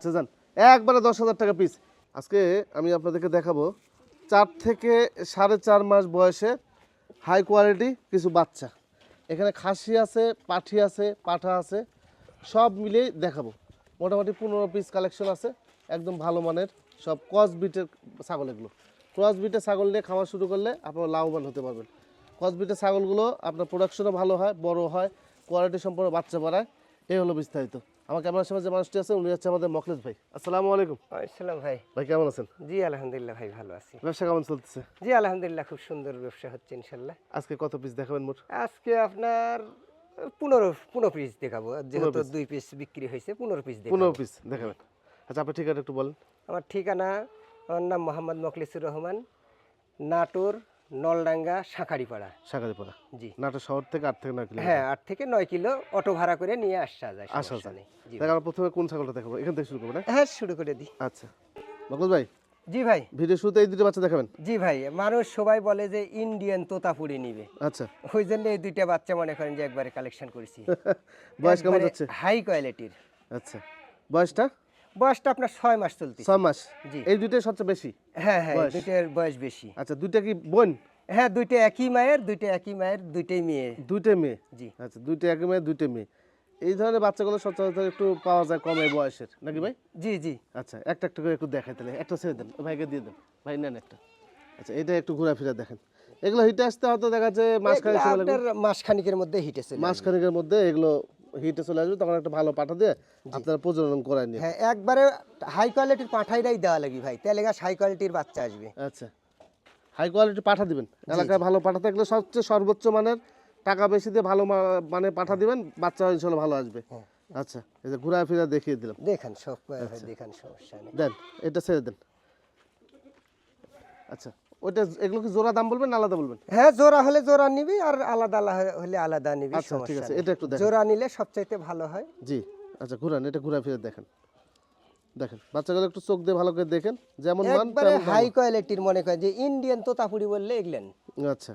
আচ্ছা যান। একবারে দশ হাজার টাকা পিস আজকে আমি আপনাদেরকে দেখাবো চার থেকে সাড়ে চার মাস বয়সে হাই কোয়ালিটি কিছু বাচ্চা। এখানে খাসি আছে, পাঠি আছে, পাঠা আছে, সব মিলেই দেখাবো। মোটামুটি পনেরো পিস কালেকশন আছে, একদম ভালো মানের, সব ক্রস বিটের ছাগল এগুলো। ক্রস বিটের ছাগল নিয়ে খাওয়া শুরু করলে আপনারা লাভবান হতে পারবেন। ক্রস বিটের ছাগলগুলো আপনার প্রোডাকশনও ভালো হয় বড় হয় কোয়ালিটি সম্পর্কে বাচ্চা বাড়ায় এই হলো বিস্তারিত। আমার ক্যামেরার সামনে যে মানুষটি আছে উনি হচ্ছে আমাদের মখলেস ভাই। আসসালামু আলাইকুম। আসসালাম ভাই। ভাই কেমন আছেন? জি আলহামদুলিল্লাহ ভাই ভালো আছি। ব্যবসা কেমন চলতেছে? জি আলহামদুলিল্লাহ খুব সুন্দর ব্যবসা হচ্ছে ইনশাল্লাহ। আজকে কত পিস দেখাবেন মোট? আজকে আপনার পনেরো পনেরো পিস দেখাবো। যেহেতু দুই পিস বিক্রি হয়েছে পনেরো পিস পনেরো পিস দেখাবেন। আচ্ছা আপনার ঠিকানা একটু বলেন। আমার ঠিকানা আমার নাম মোহাম্মদ মখলিসুর রহমান নাটোর নলডাঙ্গা শাঁখারিপাড়া। সাগারিপাড়া জি। নাটোর শহর থেকে আট থেকে নয় কিলো? হ্যাঁ আট থেকে নয় কিলো অটো ভাড়া করে নিয়ে আসা যায় আসা যায়। দেখ আমরা প্রথমে কোন ছাগলটা দেখাবো? এখান থেকে শুরু করব না? হ্যাঁ শুরু করে দিই। আচ্ছা। মকল ভাই? জি ভাই। ভিডিও শুরুতে এই দুটো বাচ্চা দেখাবেন? জি ভাই মানুষ সবাই বলে যে ইন্ডিয়ান তোতাপুরি নিবে। আচ্ছা। ওই জন্য এই দুইটা বাচ্চা মনে করেন যে একবারে কালেকশন করেছি। বয়স কেমন যাচ্ছে? হাই কোয়ালিটির আচ্ছা। বয়সটা? বয়সটা আপনার ছয় মাস চলতি ছয় মাস? জি। এই দুইটাই সবচেয়ে বেশি? হ্যাঁ হ্যাঁ দুইটার বয়স বেশি। আচ্ছা দুইটা কি বোন? হ্যাঁ দুইটা একই মায়ের দুইটা একই মায়ের দুইটাই মেয়ে। দুইটাই মেয়ে? জি। আচ্ছা দুইটা এক মেয়ে দুইটা মেয়ে। এই ধরনের বাচ্চাগুলো সচরাচর একটু পাওয়া যায় কম এই বয়সের নাকি ভাই? জি জি। আচ্ছা একটা একটা করে একটু দেখাই তাহলে। একটা ছেড়ে দেন ভাইকে দিয়ে দেন। ভাই নেন একটা। আচ্ছা এটা একটু ঘোরা ফিরে দেখেন। এগুলো হিটে আসতে হয়তো দেখা যাচ্ছে মাসখানেক মাসখানিকের মধ্যে হিটেছে মাসখানেকের মধ্যে এগুলো হিটে চলে আসবে তখন একটা ভালো পাঠা দিয়ে আপনারা প্রজনন করায় নিয়ে হ্যাঁ একবারে হাই কোয়ালিটির পাঠাইটাই দেওয়া লাগবে ভাই। তাহলে হাই কোয়ালিটির বাচ্চা আসবে। আচ্ছা। হাই কোয়ালিটি পাঠা দিবেন। এলাকায় ভালো পাঠা থাকলে সবচেয়ে সর্বোচ্চ মানের টাকা বেশি দিয়ে ভালো মানে পাঠা দিবেন বাচ্চা ইনশাল্লাহ ভালো আসবে। হ্যাঁ। আচ্ছা এই যে ঘুরা ফিরা দেখিয়ে দিলাম। দেখান সব দেখান সমস্যা নেই। দেন এটা ছেড়ে দেন। আচ্ছা। ওইটা এগুলো কি জোড়া দাম বলবেন আলাদা বলবেন? হ্যাঁ জোড়া হলে জোড়া নিবি আর আলাদা আলাদা হলে আলাদা নিবি আচ্ছা, ঠিক আছে, এটা একটু দেখান। জোড়া নিলে সবচাইতে ভালো হয়। জি আচ্ছা ঘুরান এটা ঘুরা ফিরে দেখেন। দেখেন বাচ্চাগুলো একটু চোখ দিয়ে ভালো করে দেখেন যেমন মান একবারে হাই কোয়ালিটির মনে করেন যে ইন্ডিয়ান তোতাপুরি বললে এগুলেন। আচ্ছা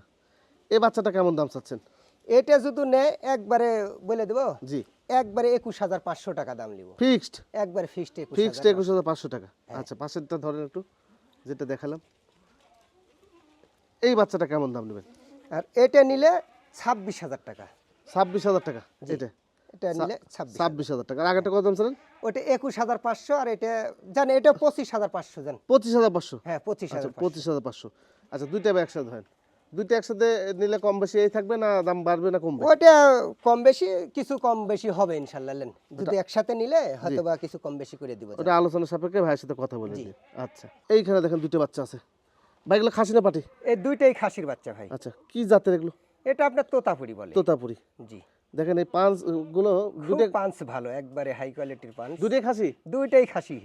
এই বাচ্চাটা কেমন দাম চাচ্ছেন? এটা যদি নেয় একবারে বলে দেবো জি। একবারে একুশ হাজার পাঁচশো টাকা দাম নিব। ফিক্সড? একবারে ফিক্সড ফিক্সড হাজার একুশ হাজার পাঁচশো টাকা। হ্যাঁ। আচ্ছা পাশেরটা ধরেন একটু যেটা দেখালাম। এই বাচ্চাটা কেমন দাম নেবেন? আর এটা নিলে ছাব্বিশ হাজার টাকা। ছাব্বিশ হাজার টাকা এটা? এটা নিলে ছাব্বিশ ছাব্বিশ হাজার টাকা। আর কত দাম ছিলেন? ওটা একুশ হাজার পাঁচশো আর এটা জান এটা পঁচিশ হাজার পাঁচশো জান। পঁচিশ হাজার পাঁচশো? হ্যাঁ পঁচিশ আচ্ছা হাজার পঁচিশ হাজার পাঁচশো। আচ্ছা দুইটা একসাথে ধরেন। দুইটা একসাথে নিলে কম বেশি এই থাকবে না দাম বাড়বে না কমবে? ওটা কম বেশি কিছু কম বেশি হবে ইনশাল্লাহ লেন। একসাথে নিলে হয়তো বা কিছু কম বেশি করে দিব ওটা আলোচনা সাপেক্ষে ভাইয়ের সাথে কথা বলে আচ্ছা এইখানে দেখেন দুটো বাচ্চা আছে। খাসি না পাটি? এই দুইটাই খাসির বাচ্চা ভাই। আচ্ছা কি জাতের এগুলো? এটা আপনার তোতাপুরি বলে। তোতাপুরি। জি। দেখেন এই পাঁচগুলো দুটো পাঞ্চ ভালো একবারে হাই কোয়ালিটির পাঞ্চ দুটোই খাসি? দুইটাই খাসি।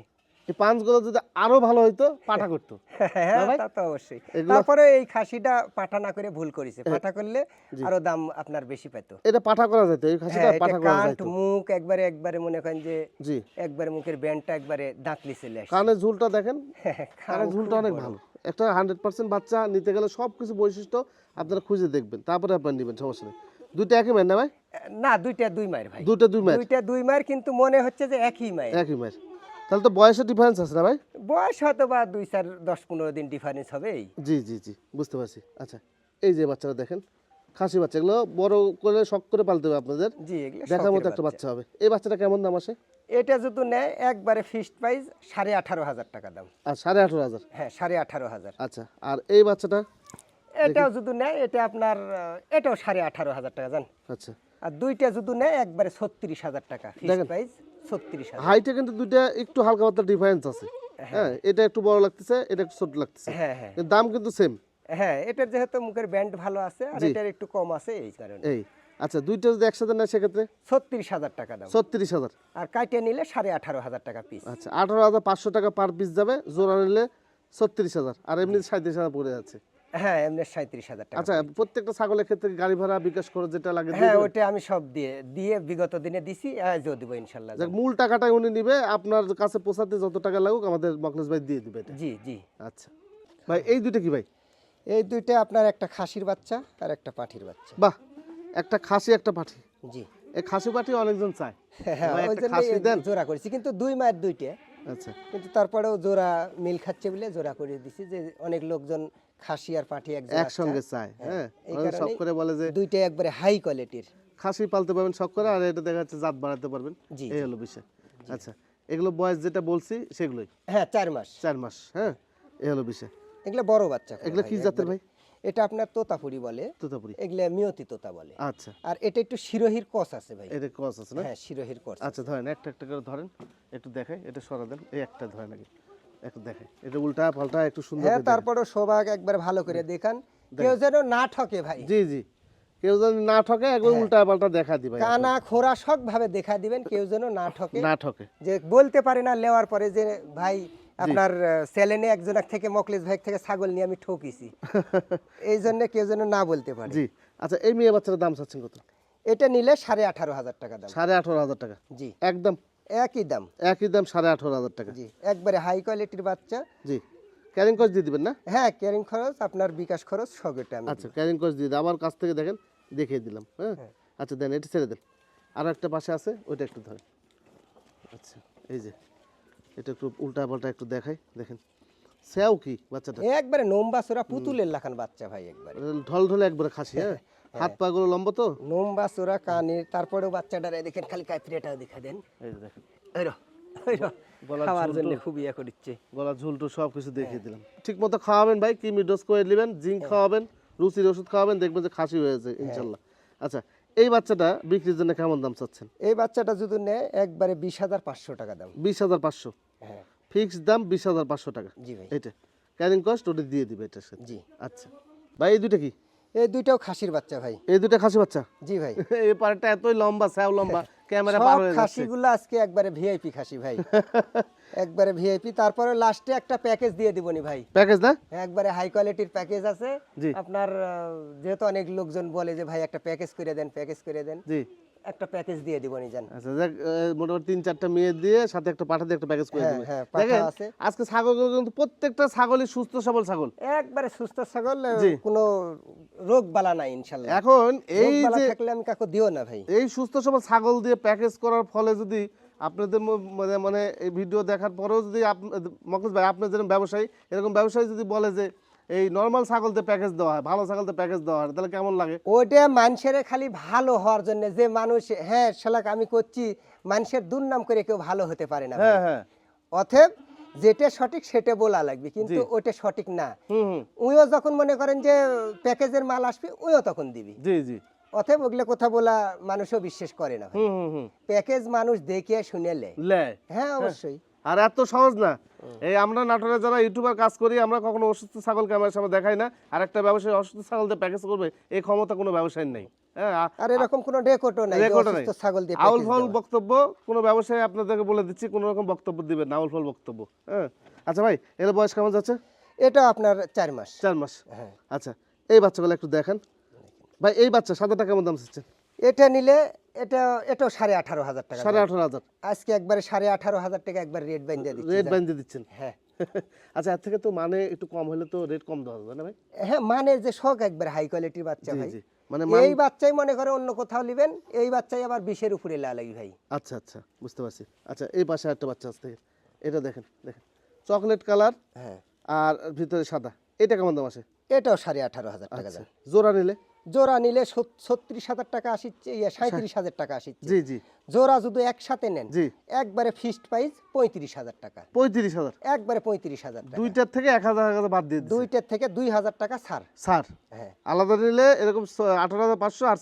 এই পাঁচগুলো যদি আরও ভালো হইতো পাঠা করতো। হ্যাঁ তা তো অবশ্যই। তারপরে এই খাসিটা পাঠা না করে ভুল করেছে। পাঠা করলে আরও দাম আপনার বেশি পেত। এটা পাঠা করা যেত এই খাসিটা হ্যাঁ পাঠা করা যেত মুখ একবারে একবারে মনে করেন যে জি। একবারে মুখের ব্যান্ডটা একবারে দাঁতলি চলে আসে কানের ঝুলটা দেখেন হ্যাঁ, কানের ঝুলটা অনেক ভালো। একটা হান্ড্রেড পার্সেন্ট বাচ্চা নিতে গেলে সব কিছু বৈশিষ্ট্য আপনারা খুঁজে দেখবেন তারপরে আপনার নেবেন সমস্যা নেই। দুইটা একই মায়ের না ভাই? না দুইটা দুই মায়ের ভাই। দুইটা দুই মায়ের? দুইটা দুই মায়ের কিন্তু মনে হচ্ছে যে একই মায়ের। একই মায়ের। তাহলে তো বয়সের ডিফারেন্স আছে না ভাই? বয়স হয়তো বা দুই চার দশ পনেরো দিন ডিফারেন্স হবে এই জি জি জি বুঝতে পারছি। আচ্ছা এই যে বাচ্চারা দেখেন খাসি বাচ্চা এগুলো বড় করে শখ করে পালতে হবে আপনাদের। জি এগুলো দেখার মতো একটা বাচ্চা। হবে। এই বাচ্চাটা কেমন দাম আসে? এটা যদি নেয় একবারে ফিক্সড প্রাইস সাড়ে আঠারো হাজার টাকা দাম। আর সাড়ে আঠারো হাজার? হ্যাঁ সাড়ে আঠারো হাজার। আচ্ছা আর এই বাচ্চাটা? এটাও যদি নেয় এটা আপনার এটাও সাড়ে আঠারো হাজার টাকা জান আচ্ছা। আর দুইটা যদি নেয় একবারে ছত্রিশ হাজার টাকা। ফিক্সড। প্রাইস ছত্রিশ হাজার। হাইটে কিন্তু দুইটা একটু হালকা পাতলা ডিফারেন্স আছে। হ্যাঁ। এটা একটু বড় লাগতেছে এটা একটু ছোট লাগতেছে। হ্যাঁ হ্যাঁ। দাম কিন্তু সেম হ্যাঁ এটার যেহেতু মুখের ব্যান্ড ভালো আছে আর এটার একটু কম আছে এই কারণে। এই আচ্ছা দুইটা যদি একসাথে নেয় সেক্ষেত্রে? ছত্রিশ হাজার টাকা দাম। ছত্রিশ হাজার। আর কাটিয়ে নিলে সাড়ে আঠারো হাজার টাকা পিস আচ্ছা আঠারো হাজার পাঁচশো টাকা পার পিস যাবে জোড়া নিলে ছত্রিশ হাজার আর এমনি সাঁত্রিশ হাজার পড়ে যাচ্ছে। হ্যাঁ এমনি সাঁত্রিশ হাজার টাকা আচ্ছা প্রত্যেকটা ছাগলের ক্ষেত্রে গাড়ি ভাড়া বিকাশ করে যেটা লাগে হ্যাঁ? ওটা আমি সব দিয়ে দিয়ে বিগত দিনে দিছি আজও দিব ইনশাল্লাহ। মূল টাকাটাই উনি নিবে আপনার কাছে পৌঁছাতে যত টাকা লাগুক আমাদের মকলেশ ভাই দিয়ে দিবে এটা। জি জি। আচ্ছা। ভাই এই দুটো কি ভাই? এই দুইটা আপনার একটা খাসির বাচ্চা আর একটা পাঠির বাচ্চা। বাহ একটা খাসি একটা পাঠি। জি। এই খাসি পাঠি অনেকজন চায়। হ্যাঁ ওই জন্য জোড়া করেছি কিন্তু দুই মায়ের দুইটা। আচ্ছা। কিন্তু তারপরেও জোড়া মিল খাচ্ছে বলে জোড়া করে দিছি যে অনেক লোকজন খাসি আর পাঠি একসঙ্গে চায়। হ্যাঁ, হ্যাঁ কারণেই করে বলে যে দুইটাই একবারে হাই কোয়ালিটির খাসি পালতে পারবেন শখ করে আর এটা দেখা যাচ্ছে জাত বাড়াতে পারবেন। জি, এই হলো বিষয়। আচ্ছা এগুলো বয়স যেটা বলছি সেগুলোই? হ্যাঁ চার মাস। চার মাস হ্যাঁ এই হলো বিষয়। এগুলো বড় বাচ্চা এগুলো কি জাতের ভাই? এটা আপনার তোতাপুরি বলে। তোতাপুরি। এগুলা মিয়তি তোতা বলে আচ্ছা। আর এটা একটু শিরোহির কস আছে ভাই। এটা ক্রস আছে না? হ্যাঁ শিরোহির কস আচ্ছা ধরেন একটা একটা করে ধরেন একটু দেখাই এটা সরা দেন এই একটা ধরেন আগে একটু দেখাই। এটা উল্টা পাল্টা একটু সুন্দর হ্যাঁ। তারপরেও সৌভাগ একবার ভালো করে দেখান। কেউ যেন না ঠকে ভাই। জি জি। কেউ যেন না ঠকে একবার উল্টা পাল্টা দেখা দিবে কানা খোরা সব ভাবে দেখা দিবেন কেউ যেন না ঠকে। না ঠকে। যে বলতে পারে না নেওয়ার পরে যে ভাই আপনার চ্যানেলে একজন এক থেকে মকলেশ ভাই থেকে ছাগল নিয়ে আমি ঠকিছি। এই জন্য কেউ যেন না বলতে পারে। জি। আচ্ছা এই মেয়ে বাচ্চাটার দাম চাচ্ছেন কত? এটা নিলে সাড়ে আঠারো হাজার টাকা দাম। সাড়ে আঠারো হাজার টাকা? জি। একদম? একই দাম। একই দাম সাড়ে আঠারো হাজার টাকা? জি। একবারে হাই কোয়ালিটির বাচ্চা। জি। ক্যারিং কস্ট দিয়ে দিবেন না? হ্যাঁ ক্যারিং খরচ আপনার বিকাশ খরচ সব এটা আমি আচ্ছা ক্যারিং কস্ট দিয়ে আমার কাছ থেকে দেখেন দেখিয়ে দিলাম হ্যাঁ? আচ্ছা দেন এটা ছেড়ে দেন। আর একটা পাশে আছে ওইটা একটু ধরেন। আচ্ছা এই যে। এটা একটু উল্টা পাল্টা একটু দেখাই দেখেন। স্যাও কি বাচ্চাটা? একবারে নোমবাসুরা পুতুলের লাখান বাচ্চা ভাই একবারে। ঢল ঢলে একবারে খাসি হ্যাঁ? হাত পা গুলো লম্বা তো? নোমবাসুরা কানের তারপরেও বাচ্চাটারে দেখেন খালি কাইপিরেটাও দেখা দেন। এই দেখেন। ওই রো, খাওয়ার জন্য ইয়ে গলা ঝুলটু সব কিছু দেখিয়ে দিলাম। ঠিক মতো খাওয়াবেন ভাই কিমি ডোজ করে নেবেন জিঙ্ক খাওয়াবেন রুচির ওষুধ খাওয়াবেন দেখবেন যে খাসি হয়েছে ইনশাল্লাহ। আচ্ছা এই বাচ্চাটা বিক্রির জন্য কেমন দাম চাচ্ছেন? এই বাচ্চাটা যদি নেয় একবারে বিশ হাজার পাঁচশো টাকা দাম। বিশ হাজার পাঁচশো? হ্যাঁ। ফিক্সড দাম বিশ হাজার পাঁচশো টাকা। জি ভাই। এটা ক্যারিং কস্ট ওটা দিয়ে দিবে এটা জি। আচ্ছা। ভাই এই দুইটা কি? এই দুইটাও খাসির বাচ্চা ভাই। এই দুইটা খাসি বাচ্চা? জি ভাই। এই পারটা এতই লম্বা স্যাও লম্বা। ক্যামেরা পার সব হয়ে যাচ্ছে। খাসিগুলো আজকে একবারে ভিআইপি খাসি ভাই। একবারে ভিআইপি তারপরে লাস্টে একটা প্যাকেজ দিয়ে দিবনি ভাই। প্যাকেজ না? একবারে হাই কোয়ালিটির প্যাকেজ আছে। আপনার যেহেতু অনেক লোকজন বলে যে ভাই একটা প্যাকেজ করে দেন প্যাকেজ করে দেন। জি। একটা প্যাকেজ দিয়ে দিবনি জান আচ্ছা দেখ মোটামুটি তিন চারটা মেয়ে দিয়ে সাথে একটা পাঠা দিয়ে একটা প্যাকেজ করে হ্যাঁ, হ্যাঁ, পাঠা দেখেন আছে। আজকে ছাগলগুলো কিন্তু প্রত্যেকটা ছাগলই সুস্থ সবল ছাগল। একবারে সুস্থ ছাগল কোনো রোগ বালা নাই ইনশাল্লাহ। এখন এই যে থাকলে আমি কাকু দিও না ভাই। এই সুস্থ সবল ছাগল দিয়ে প্যাকেজ করার ফলে যদি আপনাদের মানে মানে এই ভিডিও দেখার পরেও যদি মকস ভাই আপনার যেরকম ব্যবসায়ী এরকম ব্যবসায়ী যদি বলে যে এই নর্মাল ছাগল দিয়ে প্যাকেজ দেওয়া হয় ভালো ছাগল দিয়ে প্যাকেজ দেওয়া হয় তাহলে কেমন লাগে? ওইটা মানুষের খালি ভালো হওয়ার জন্য যে মানুষ হ্যাঁ শালাক আমি করছি মানুষের দুর্নাম করে কেউ ভালো হতে পারে না হ্যাঁ হ্যাঁ। অতএব যেটা সঠিক সেটা বলা লাগবে কিন্তু ওটা সঠিক না। উইও যখন মনে করেন যে প্যাকেজের মাল আসবে ওইও তখন দিবি। জি জি। অতএব ওগুলো কথা বলা মানুষও বিশ্বাস করে না প্যাকেজ মানুষ দেখে শুনে লে। লে। হ্যাঁ। অবশ্যই। আর এত সহজ না। এই আমরা নাটোরে যারা ইউটিউবার কাজ করি আমরা কখনো অসুস্থ ছাগল ক্যামেরার সামনে দেখাই না। আর একটা ব্যবসায়ী অসুস্থ ছাগল দিয়ে প্যাকেজ করবে এই ক্ষমতা কোনো ব্যবসায়ীর নেই। হ্যাঁ আ- আর এরকম কোনো রেকর্ডও নাই যে নাই। ছাগল দিয়ে আউল ফল বক্তব্য কোনো ব্যবসায়ী আপনাদেরকে বলে দিচ্ছি কোনো রকম বক্তব্য দিবেন না আউল ফল বক্তব্য। হ্যাঁ আচ্ছা ভাই এর বয়স কেমন যাচ্ছে? এটা আপনার চার মাস। চার মাস। হ্যাঁ। আচ্ছা এই বাচ্চাগুলো একটু দেখেন। ভাই এই বাচ্চা সাদাটা কেমন দাম চাচ্ছেন এটা নিলে এটা এটাও সাড়ে আঠারো হাজার টাকা সাড়ে আঠারো হাজার। আজকে একবারে সাড়ে আঠারো হাজার টাকা একবার রেট বাইন দিয়ে দিচ্ছি। রেট। বাঁধিয়ে দিচ্ছেন? হ্যাঁ। আচ্ছা এর থেকে তো মানে একটু কম হলে তো রেট কম দেওয়া যাবে না ভাই? হ্যাঁ মানের যে শখ একবার হাই কোয়ালিটির বাচ্চা ভাই। মানে এই বাচ্চাই মনে করে অন্য কোথাও নেবেন এই বাচ্চাই আবার বিশের উপরে লাগি ভাই। আচ্ছা আচ্ছা বুঝতে পারছি। আচ্ছা এই পাশে একটা বাচ্চা আছে এটা দেখেন দেখেন। চকলেট কালার হ্যাঁ। আর ভিতরে সাদা। এটা কেমন দাম আছে এটাও সাড়ে আঠারো হাজার টাকা আচ্ছা। জোড়া নিলে? জোড়া নিলে ছত্রিশ হাজার টাকা আসিচ্ছে সাঁত্রিশ হাজার টাকা আসিচ্ছে। জি জি। জোড়া যদি একসাথে নেন জি। একবারে ফিক্সড প্রাইস পঁয়ত্রিশ হাজার টাকা। পঁয়ত্রিশ হাজার। একবারে পঁয়ত্রিশ হাজার দুইটার থেকে এক হাজার হাজার বাদ দিয়ে দুইটার থেকে দুই হাজার টাকা ছাড়। স্যার হ্যাঁ। আলাদা নিলে এরকম আঠারো হাজার পাঁচশো আর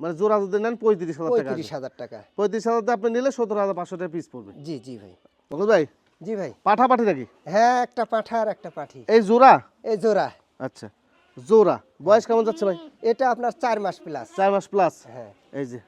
মানে জোড়া যদি নেন পঁয়ত্রিশ হাজার টাকা পঁয়ত্রিশ হাজার টাকা। পঁয়ত্রিশ হাজার আপনি নিলে সতেরো হাজার পাঁচশো টাকা পিস পড়বে। জি জি ভাই। বকুল ভাই? জি ভাই। পাঠা পাঠি নাকি? হ্যাঁ একটা পাঠা আর একটা পাঠি। এই জোড়া? এই জোড়া। আচ্ছা। জোড়া। বয়স কেমন যাচ্ছে ভাই? এটা আপনার চার মাস প্লাস চার মাস প্লাস হ্যাঁ। এই যে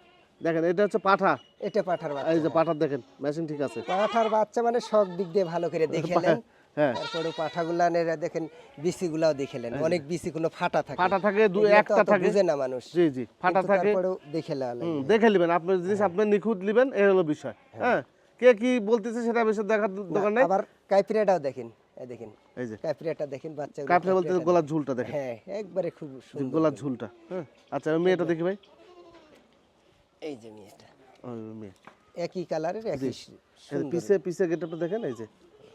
দেখেন এটা হচ্ছে পাঠা। এটা পাঠার বাচ্চা। এই যে পাঠার দেখেন মেশিন ঠিক আছে। পাঠার বাচ্চা মানে সব দিক দিয়ে ভালো করে দেখে নেন। হ্যাঁ। তারপরে পাঠাগুলা নেরা দেখেন বিসিগুলাও দেখে নেন। অনেক বিসি কোনো ফাটা থাকে। ফাটা থাকে দু একটা থাকে। বুঝে না মানুষ। জি জি ফাটা থাকে। তারপরেও দেখে নেওয়া দেখে নেবেন। আপনার জিনিস আপনি নিখুঁত নেবেন এই হলো বিষয়। হ্যাঁ। কে কি বলতেছে সেটা বেশি দেখার নেই। আবার কাইপিরিয়াটাও দেখেন। এই দেখেন এই যে। কাইপিরিয়াটা দেখেন বাচ্চা কাপড়ে বলতে গলার ঝুলটা দেখেন। হ্যাঁ একবারে খুব সুন্দর। গলার ঝুলটা হ্যাঁ। আচ্ছা মেয়েটা দেখি ভাই। এই যে মেয়েটা। মেয়ে। একই কালারের একই সু- এই সুন্দর। পিছে পিছে গেটআপটা দেখেন এই যে।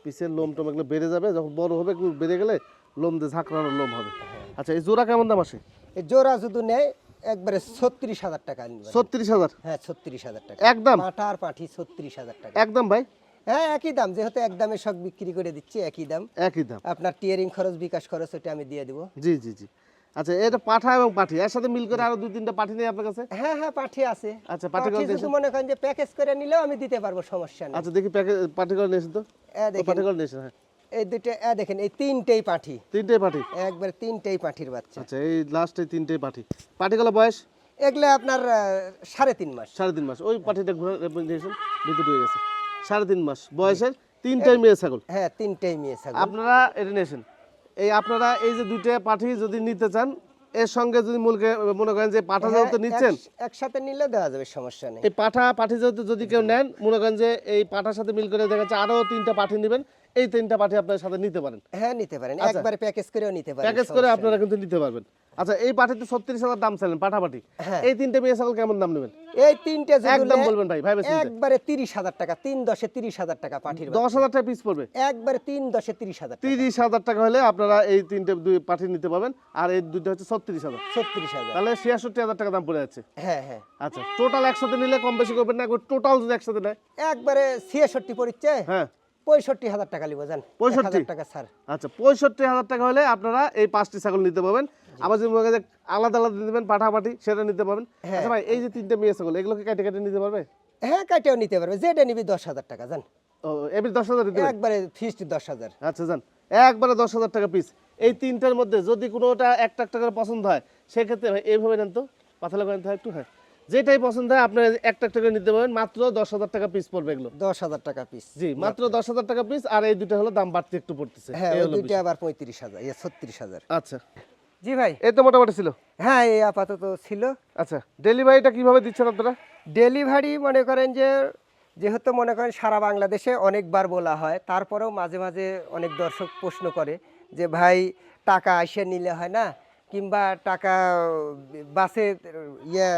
পিছের লোম টোম এগুলো বেড়ে যাবে যখন বড় হবে একটু বেড়ে গেলে লোম দিয়ে ঝাঁকড়ানো লোম হবে। আচ্ছা এই জোড়া কেমন দাম আসে? এই জোড়া যদি নেয় একবারে ছত্রিশ হাজার টাকা। ছত্রিশ হাজার? হ্যাঁ ছত্রিশ হাজার টাকা। একদম? পাঠা আর পাঠি ছত্রিশ হাজার টাকা। একদম ভাই? হ্যাঁ একই দাম যেহেতু এক দামে সব বিক্রি করে দিচ্ছি একই দাম। একই দাম। আপনার টিয়ারিং খরচ বিকাশ খরচ ওটা আমি দিয়ে দিব। জি জি জি। আচ্ছা এটা পাঠা এবং পাঠি এর সাথে মিল করে আরও দুই তিনটা পাঠি নেই আপনার কাছে? হ্যাঁ হ্যাঁ পাঠি আছে। আচ্ছা, পাঠি যদি মনে করেন যে প্যাকেজ করে নিলেও আমি দিতে পারব সমস্যা নেই। আচ্ছা দেখি প্যাকেজ পাঠি করে নিয়েছেন তো? পাঠি করে নিয়েছেন হ্যাঁ। এই দুটো এ দেখেন এই তিনটেই পাঠি। তিনটেই পাঠি? একবার তিনটেই পাঠির বাচ্চা। আচ্ছা এই লাস্টে তিনটেই পাঠি। পাঠিগুলো বয়স? এগুলো আপনার সাড়ে তিন মাস। সাড়ে তিন মাস। ওই পাঠিটা ঘুরে নিয়েছেন ভিতরে হয়ে গেছে। সাড়ে তিন মাস। বয়সের তিনটাই মেয়ে ছাগল। হ্যাঁ তিনটাই মেয়ে ছাগল। আপনারা এটা নিয়েছেন। এই আপনারা এই যে দুইটা পাঠি যদি নিতে চান এর সঙ্গে যদি মূলকে মনে করেন যে পাঠা যেহেতু হ্যাঁ, নিচ্ছেন একসাথে নিলে দেওয়া যাবে সমস্যা নেই। এই পাঠা পাঠি যেহেতু যদি কেউ নেন মনে করেন যে এই পাঠার সাথে মিল করে দেখা যাচ্ছে আরও তিনটা পাঠি নেবেন। এই তিনটা পাঠি আপনার সাথে নিতে পারেন। হ্যাঁ নিতে পারেন। আচ্ছা। একবারে প্যাকেজ করেও নিতে পারেন প্যাকেজ করে আপনারা কিন্তু নিতে পারবেন। আচ্ছা এই পাঠিতে ছত্রিশ হাজার দাম চাইলেন পাঠা পাঠি হ্যাঁ। এই তিনটে মেয়ে ছাগল কেমন দাম নেবেন? এই তিনটে যদি একদম বলবেন ভাই ভাই একবারে তিরিশ হাজার টাকা তিন দশে তিরিশ হাজার টাকা বাচ্চা। দশ হাজার টাকা পিস পড়বে। একবারে তিন দশে তিরিশ হাজার টাকা। তিরিশ হাজার টাকা হলে আপনারা এই তিনটে দুই পাঠি নিতে পারবেন আর এই দুইটা হচ্ছে ছত্রিশ হাজার। ছত্রিশ হাজার। তাহলে ছিয়াষট্টি হাজার টাকা দাম পড়ে যাচ্ছে। হ্যাঁ হ্যাঁ। আচ্ছা টোটাল একসাথে নিলে কম বেশি করবেন না টোটাল যদি একসাথে নেয়। একবারে ছিয়াষট্টি পড়ছে হ্যাঁ। পঁয়ষট্টি হাজার টাকা জান। 65 হাজার টাকা ছাড় আচ্ছা পঁয়ষট্টি হাজার টাকা হলে আপনারা এই পাঁচটি ছাগল নিতে পারবেন। আবার যদি মনে আলাদা আলাদা নেবেন পাঠাপাঠি সেটা নিতে পারবেন। হ্যাঁ। আচ্ছা ভাই এই যে তিনটে মেয়ে ছাগল এগুলোকে কেটে কেটে নিতে পারবে? হ্যাঁ কাটেও নিতে পারবে। যেটা নিবি দশ হাজার টাকা জান। ও এমনি দশ হাজার একবারে ফিস্ট দশ হাজার। আচ্ছা যান একবারে দশ হাজার টাকা পিস এই তিনটার মধ্যে যদি কোনোটা একটা একটা পছন্দ হয় সেক্ষেত্রে ভাই এইভাবে নেন তো? পাতলা করে নিতে হয় একটু হ্যাঁ। যেটাই পছন্দ হয় আপনার একটা একটা করে নিতে পারবেন। মাত্র দশ হাজার টাকা পিস পড়বে এগুলো। দশ হাজার টাকা পিস জি মাত্র দশ হাজার টাকা পিস আর এই দুটো হলো দাম বাড়তে একটু পড়তেছে। হ্যাঁ এই ওই হলো দুইটা আবার পঁয়ত্রিশ হাজার ইয়ে ছত্রিশ হাজার। আচ্ছা। জি ভাই। এই তো মোটামুটি ছিল? হ্যাঁ এই আপাতত ছিল। আচ্ছা ডেলিভারিটা কীভাবে দিচ্ছেন আপনারা? ডেলিভারি মনে করেন যে যেহেতু মনে করেন সারা বাংলাদেশে অনেকবার বলা হয় তারপরেও মাঝে মাঝে অনেক দর্শক প্রশ্ন করে যে ভাই টাকা এসে নিলে হয় না? কিংবা টাকা বাসে ইয়ে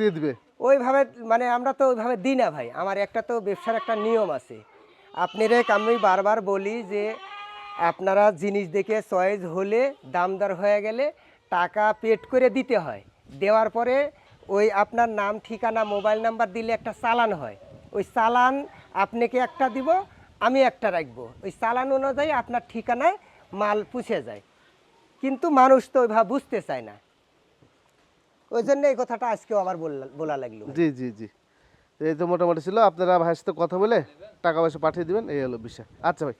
দিয়ে দিবে? ওইভাবে মানে আমরা তো ওইভাবে দিই না ভাই। আমার একটা তো ব্যবসার একটা নিয়ম আছে। আপনারা আমি বারবার বলি যে আপনারা জিনিস দেখে চয়েস হলে দামদার হয়ে গেলে টাকা পেড করে দিতে হয়। দেওয়ার পরে ওই আপনার নাম ঠিকানা মোবাইল নাম্বার দিলে একটা চালান হয়। ওই চালান আপনাকে একটা দিব আমি একটা রাখব। ওই চালান অনুযায়ী আপনার ঠিকানায় মাল পুষে যায়। কিন্তু মানুষ তো ওইভাবে বুঝতে চায় না। ওই জন্য এই কথাটা আজকেও বললা- বলা লাগল। জি জি জি। এই তো মোটামুটি ছিল। আপনারা ভাইয়ের সাথে কথা বলে টাকা পয়সা পাঠিয়ে দিবেন, এই হলো বিষয়। আচ্ছা ভাই।